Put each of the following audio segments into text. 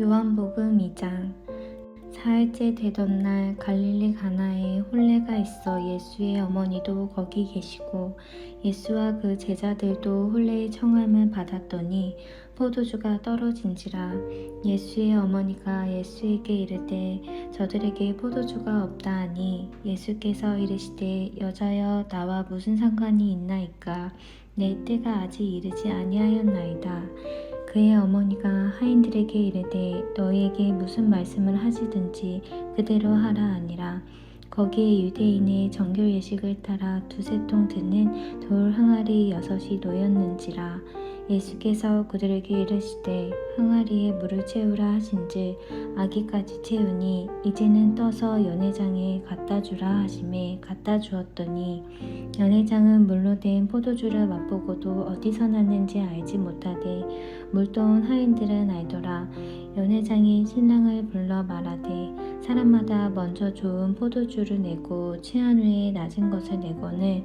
요한복음 2장. 사흘째 되던 날 갈릴리 가나에 혼례가 있어 예수의 어머니도 거기 계시고 예수와 그 제자들도 혼례의 청함을 받았더니 포도주가 떨어진지라 예수의 어머니가 예수에게 이르되 저들에게 포도주가 없다 하니 예수께서 이르시되 여자여 나와 무슨 상관이 있나이까 내 때가 아직 이르지 아니하였나이다 그의 어머니가 하인들에게 이르되 너희에게 무슨 말씀을 하시든지 그대로 하라 아니라. 거기에 유대인의 정결 예식을 따라 두세 통 드는 돌 항아리 여섯이 놓였는지라 예수께서 그들에게 이르시되 항아리에 물을 채우라 하신즉 아기까지 채우니 이제는 떠서 연회장에 갖다 주라 하심에 갖다 주었더니 연회장은 물로 된 포도주를 맛보고도 어디서 났는지 알지 못하되 물도온 하인들은 알더라. 연회장이 신랑을 불러 말하되 사람마다 먼저 좋은 포도주를 내고 취한 후에 낮은 것을 내거늘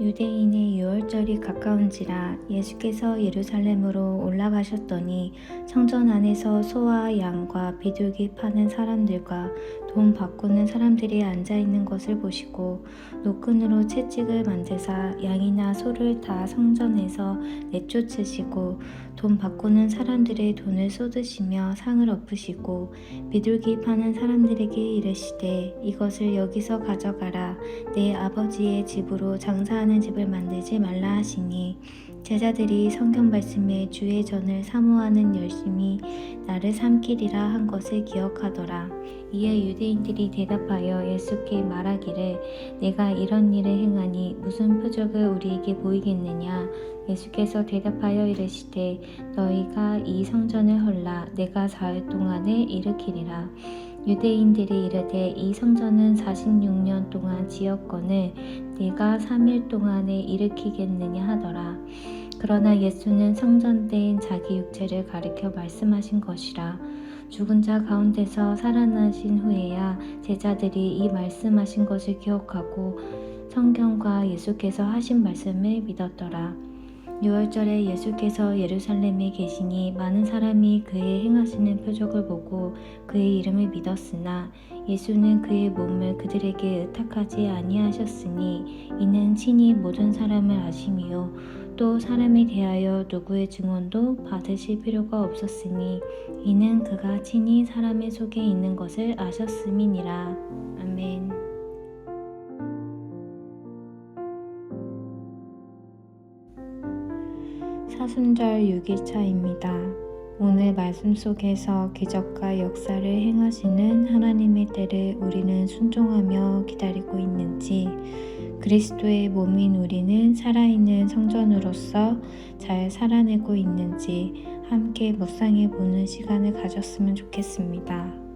유대인의 유월절이 가까운지라 예수께서 예루살렘으로 올라가셨더니 성전 안에서 소와 양과 비둘기 파는 사람들과 돈 바꾸는 사람들이 앉아 있는 것을 보시고 노끈으로 채찍을 만드사 양이나 소를 다 성전에서 내쫓으시고 돈 바꾸는 사람들의 돈을 쏟으시며 상을 엎으시고 비둘기 파는 사람들에게 이르시되 이것을 여기서 가져가라. 내 아버지의 집으로 장사하는 집을 만들지 말라 하시니 제자들이 성경 말씀에 주의 전을 사모하는 열심히 나를 삼키리라 한 것을 기억하더라. 이에 유대인들이 대답하여 예수께 말하기를 내가 이런 일을 행하니 무슨 표적을 우리에게 보이겠느냐? 예수께서 대답하여 이르시되 너희가 이 성전을 헐라. 내가 사흘 동안에 일으키리라 유대인들이 이르되 이 성전은 46년 동안 지었거늘 네가 3일 동안에 일으키겠느냐 하더라 그러나 예수는 성전된 자기 육체를 가리켜 말씀하신 것이라 죽은 자 가운데서 살아나신 후에야 제자들이 이 말씀하신 것을 기억하고 성경과 예수께서 하신 말씀을 믿었더라. 6월절에 예수께서 예루살렘에 계시니 많은 사람이 그의 행하시는 표적을 보고 그의 이름을 믿었으나 예수는 그의 몸을 그들에게 의탁하지 아니하셨으니 이는 친히 모든 사람을 아심이요 또 사람에 대하여 누구의 증언도 받으실 필요가 없었으니 이는 그가 친히 사람의 속에 있는 것을 아셨음이니라. 사순절 6일차입니다. 오늘 말씀 속에서 기적과 역사를 행하시는 하나님의 때를 우리는 순종하며 기다리고 있는지, 그리스도의 몸인 우리는 살아있는 성전으로서 잘 살아내고 있는지 함께 묵상해 보는 시간을 가졌으면 좋겠습니다.